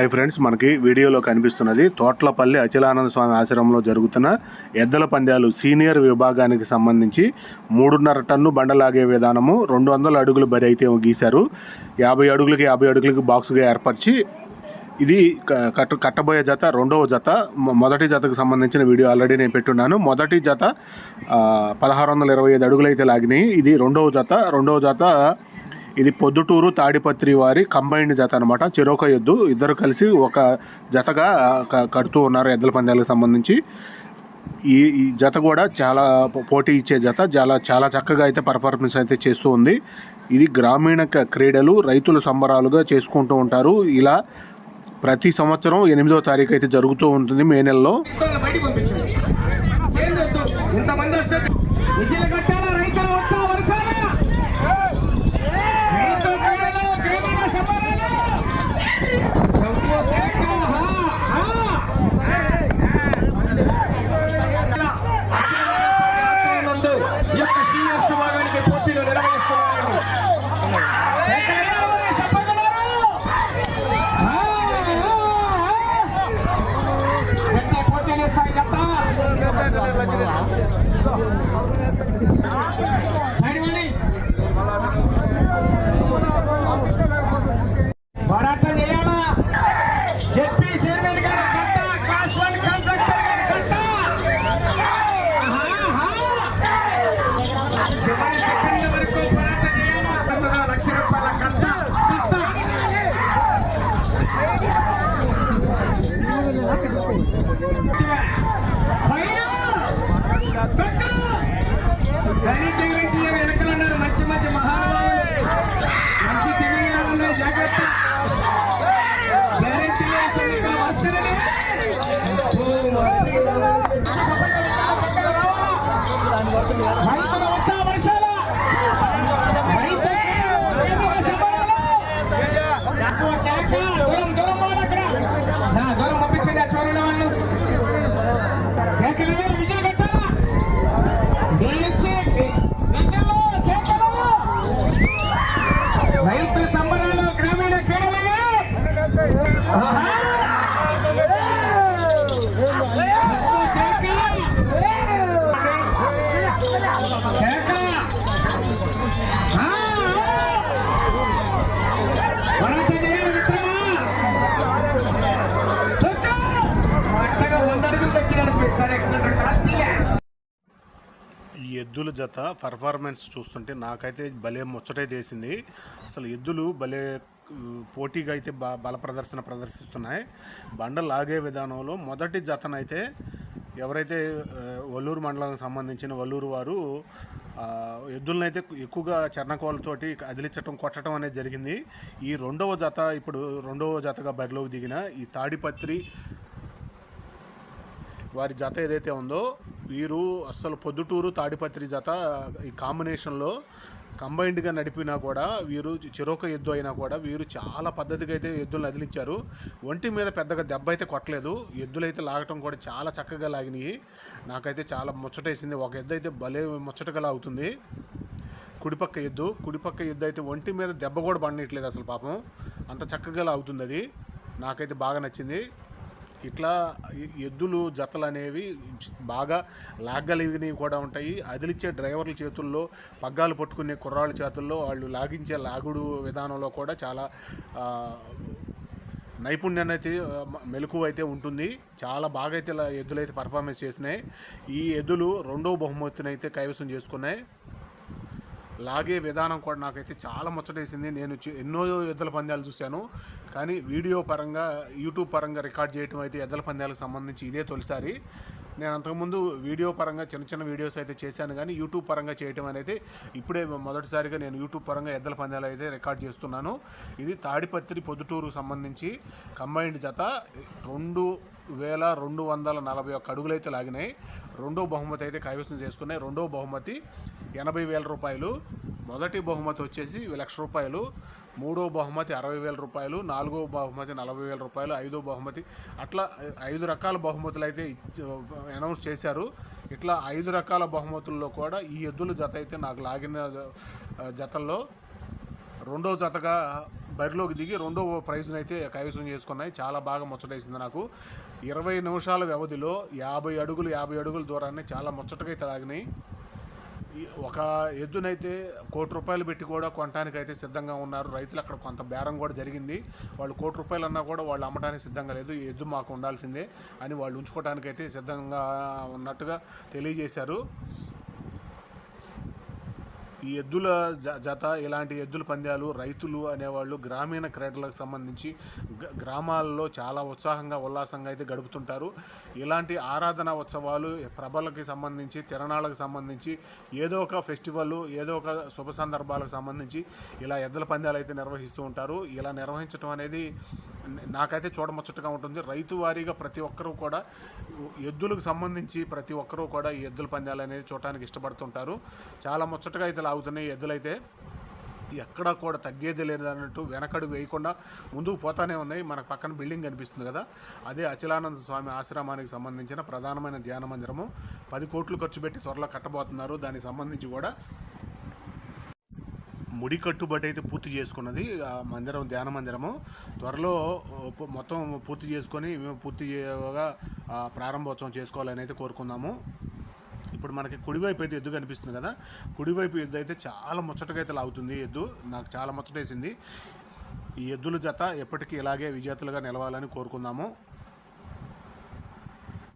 Hi friends మనకి వీడియోలో కనిపిస్తున్నది తోట్లపల్లి అచలానంద స్వామి ఆశ్రమంలో జరుగుతున్న ఎద్దల పందాలు సీనియర్ విభాగానికి సంబంధించి మూడున్నర టన్ను బండలాగే విధానము రెండు వందల అడుగులు బరి అయితే గీశారు. యాభై అడుగులకి యాభై అడుగులకి బాక్స్గా ఏర్పరిచి ఇది కట్ట కట్టబోయే జత రెండవ జత మొదటి జతకు సంబంధించిన వీడియో ఆల్రెడీ నేను పెట్టున్నాను. మొదటి జత పదహారు వందల ఇరవై ఐదు అడుగులు అయితే లాగినాయి. ఇది రెండవ జత రెండవ జత ఇది పొద్దుటూరు తాడిపత్రి వారి కంబైన్డ్ జత అనమాట చెరోక ఎద్దు. ఇద్దరు కలిసి ఒక జతగా క- కడుతూ ఉన్నారు ఎద్దుల పందాలకు సంబంధించి. ఈ జత కూడా చాలా పో- పోటీ ఇచ్చే జత. చాలా చాలా చక్కగా అయితే పర్ఫార్మెన్స్ అయితే చేస్తూ ఉంది. ఇది గ్రామీణ క్రీడలు రైతుల సంబరాలుగా చేసుకుంటూ ఉంటారు. ఇలా ప్రతి సంవత్సరం ఎనిమిదో తారీఖు అయితే జరుగుతూ ఉంటుంది మే నెలలో. యొక్క సీనియర్ విభాగానికి పోటీలు నిర్వహిస్తున్నారు సైడ్ మరి వెనకలున్నారు మంచి మంచి మహానుభావులు మంచి తిమింగళాలు జాగ్రత్త గ్యారెంటీ రైతు సంబరాలు గ్రామీణ క్రీడలని. సరే ఎక్సలెంట్ ఎద్దుల జత పర్ఫార్మెన్స్ చూస్తుంటే నాకైతే భలే ముచ్చటే చేసింది. అసలు ఎద్దులు భలే పోటీగా అయితే బ బల ప్రదర్శన ప్రదర్శిస్తున్నాయి. బండ లాగే విధానంలో మొదటి జతనైతే ఎవరైతే వల్లూరు మండలానికి సంబంధించిన వల్లూరు వారు ఎద్దులనైతే ఎక్కువగా చర్ణకోలతోటి అదిలించటం కొట్టడం అనేది జరిగింది. ఈ రెండవ జత ఇప్పుడు రెండవ జతగా బరిలోకి దిగిన ఈ తాడిపత్రి వారి జత ఏదైతే ఉందో వీరు అసలు పొద్దుటూరు తాడిపత్రి జత ఈ కాంబినేషన్లో కంబైన్డ్గా నడిపినా కూడా వీరు చిరోక ఎద్దు అయినా కూడా వీరు చాలా పద్ధతిగా అయితే ఎద్దులను వదిలించారు ఒంటి మీద పెద్దగా దెబ్బ అయితే కొట్టలేదు. ఎద్దులు అయితే లాగటం కూడా చాలా చక్కగా లాగినాయి. నాకైతే చాలా ముచ్చటేసింది. ఒక ఎద్దు అయితే భలే ముచ్చటగా లాగుతుంది. కుడిపక్క ఎద్దు కుడిపక్క ఎద్దు అయితే ఒంటి మీద దెబ్బ కూడా పడనట్లేదు అసలు పాపం. అంత చక్కగా లాగుతుంది అది. నాకైతే బాగా నచ్చింది. ఇట్లా ఎద్దులు జతలు అనేవి బాగా లాగలిగినవి కూడా ఉంటాయి. అదిలిచ్చే డ్రైవర్ల చేతుల్లో పగ్గాలు పట్టుకునే కుర్రాళ్ళ చేతుల్లో వాళ్ళు లాగించే లాగుడు విధానంలో కూడా చాలా నైపుణ్యం నైపుణ్యాన్ని అయితే మెలకు అయితే ఉంటుంది. చాలా బాగా అయితే ఇలా ఎద్దులు అయితే పర్ఫార్మెన్స్ చేసినాయి. ఈ ఎద్దులు రెండో బహుమతిని అయితే కైవసం చేసుకున్నాయి. లాగే విధానం కూడా నాకైతే చాలా ముచ్చటేసింది. నేను ఎన్నో ఎద్దుల పందాలు చూశాను. కానీ వీడియో పరంగా యూట్యూబ్ పరంగా రికార్డ్ చేయడం అయితే ఎద్దుల పందాలకు సంబంధించి ఇదే తొలిసారి. నేను అంతకుముందు వీడియో పరంగా చిన్న చిన్న వీడియోస్ అయితే చేశాను కానీ యూట్యూబ్ పరంగా చేయటం అనేది ఇప్పుడే మొదటిసారిగా నేను యూట్యూబ్ పరంగా ఎద్దల పందాలు అయితే రికార్డ్ చేస్తున్నాను. ఇది తాడిపత్రి పొద్దుటూరుకు సంబంధించి కంబైన్డ్ జత. రెండు వేల రెండు వందల నలభై ఒక్క అడుగులైతే లాగినాయి. రెండో బహుమతి అయితే కైవసం చేసుకున్నాయి. రెండో బహుమతి ఎనభై వేల రూపాయలు. మొదటి బహుమతి వచ్చేసి లక్ష రూపాయలు. మూడో బహుమతి అరవై వేల రూపాయలు. నాలుగో బహుమతి నలభై వేల రూపాయలు. ఐదో బహుమతి అట్లా ఐదు రకాల బహుమతులు అయితే అనౌన్స్ చేశారు. ఇట్లా ఐదు రకాల బహుమతుల్లో కూడా ఈ ఎద్దుల జత అయితే నాకు లాగిన జతల్లో రెండో జతగా బరిలోకి దిగి రెండో ప్రైజ్ని అయితే కైవసం చేసుకున్నాయి. చాలా బాగా ముచ్చటేసింది నాకు. ఇరవై నిమిషాల వ్యవధిలో యాభై అడుగులు యాభై అడుగుల దూరాన్ని చాలా ముచ్చటగా అయితే లాగినాయి ఒక ఎద్దునైతే కోటి రూపాయలు పెట్టి కూడా కొనటానికైతే సిద్ధంగా ఉన్నారు. రైతులు అక్కడ కొంత బేరం కూడా జరిగింది. వాళ్ళు కోటి రూపాయలు అన్నా కూడా వాళ్ళు అమ్మడానికి సిద్ధంగా లేదు. ఈ ఎద్దు మాకు ఉండాల్సిందే అని వాళ్ళు ఉంచుకోవడానికైతే సిద్ధంగా ఉన్నట్టుగా తెలియజేశారు. ఈ ఎద్దుల జ జత ఇలాంటి ఎద్దుల పందాలు రైతులు అనేవాళ్ళు గ్రామీణ క్రీడలకు సంబంధించి గ- గ్రామాల్లో చాలా ఉత్సాహంగా ఉల్లాసంగా అయితే గడుపుతుంటారు. ఇలాంటి ఆరాధన ఉత్సవాలు ప్రభలకి సంబంధించి తిరణాలకు సంబంధించి ఏదో ఒక ఫెస్టివల్ ఏదో ఒక శుభ సందర్భాలకు సంబంధించి ఇలా ఎద్దుల పందాలు అయితే నిర్వహిస్తూ ఉంటారు. ఇలా నిర్వహించడం అనేది నాకైతే చూడముచ్చటగా ఉంటుంది. రైతు వారీగా ప్రతి ఒక్కరూ కూడా ఎద్దులకు సంబంధించి ప్రతి ఒక్కరూ కూడా ఈ ఎద్దుల పందాలు అనేది చూడటానికి ఇష్టపడుతుంటారు. చాలా ముచ్చటగా అయితే లాగుతున్నాయి ఎద్దులైతే. ఎక్కడా కూడా తగ్గేది లేదు అన్నట్టు వెనకడు వేయకుండా ముందుకు పోతానే ఉన్నాయి. మనకు పక్కన బిల్డింగ్ కనిపిస్తుంది కదా అదే అచలానంద స్వామి ఆశ్రమానికి సంబంధించిన ప్రధానమైన ధ్యాన మందిరము. పది కోట్లు ఖర్చు పెట్టి త్వరలో కట్టబోతున్నారు. దానికి సంబంధించి కూడా ముడి కట్టుబడి అయితే పూర్తి చేసుకున్నది ఆ మందిరం ధ్యాన మందిరము. త్వరలో మొత్తం పూర్తి చేసుకొని మేము పూర్తి చేయగా ప్రారంభోత్సవం చేసుకోవాలని అయితే కోరుకుందాము. ఇప్పుడు మనకి కుడివైపు అయితే ఎద్దు కనిపిస్తుంది కదా కుడివైపు ఎద్దు అయితే చాలా ముచ్చటగా అయితే లాగుతుంది ఎద్దు. నాకు చాలా ముచ్చటేసింది. ఈ ఎద్దుల జత ఎప్పటికీ ఇలాగే విజేతలుగా నిలవాలని కోరుకుందాము.